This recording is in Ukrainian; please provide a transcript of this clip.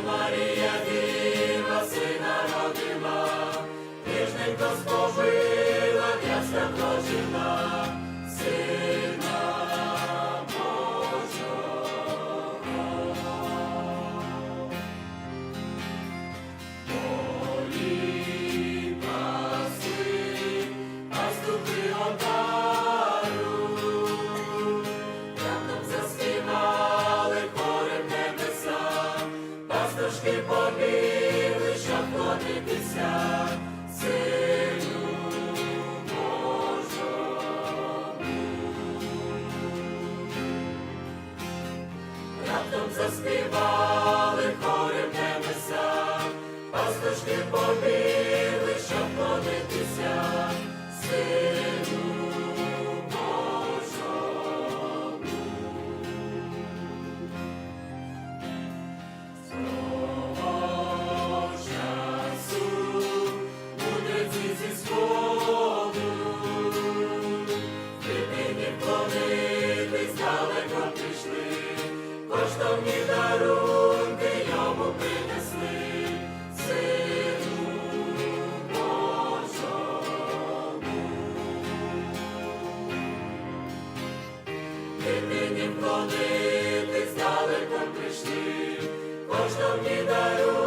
то Марія клонитися, сину Божому. Раптом заспівали славні дарунки йому принесли, сину Божому. Дитині вклонити здалеком прийшли, кожному дарунки.